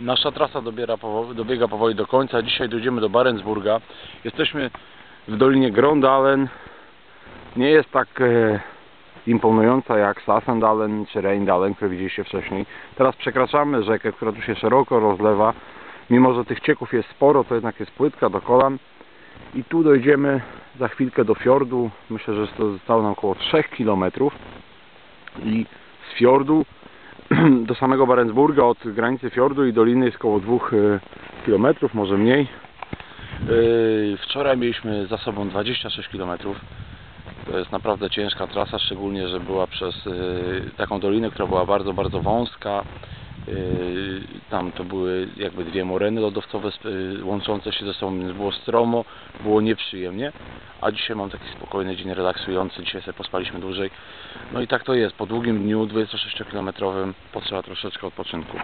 Nasza trasa dobiera, dobiega powoli do końca. Dzisiaj dojdziemy do Barentsburga. Jesteśmy w Dolinie Grondalen. Nie jest tak e, imponująca jak Sassendalen czy Rheindalen, które widzieliście wcześniej. Teraz przekraczamy rzekę, która tu się szeroko rozlewa. Mimo, że tych cieków jest sporo, to jednak jest płytka do kolan. I tu dojdziemy za chwilkę do fiordu. Myślę, że to zostało nam około 3 km. I z fiordu do samego Barentsburga od granicy fiordu i doliny jest około 2 km, może mniej. Yy, Wczoraj mieliśmy za sobą 26 km. To jest naprawdę ciężka trasa, szczególnie, że była przez yy, taką dolinę, która była bardzo, bardzo wąska. Tam to były jakby dwie moreny lodowcowe yy, łączące się ze sobą, więc było stromo, było nieprzyjemnie. A dzisiaj mam taki spokojny dzień, relaksujący. Dzisiaj sobie pospaliśmy dłużej. No i tak to jest. Po długim dniu 26-kilometrowym potrzeba troszeczkę odpoczynku.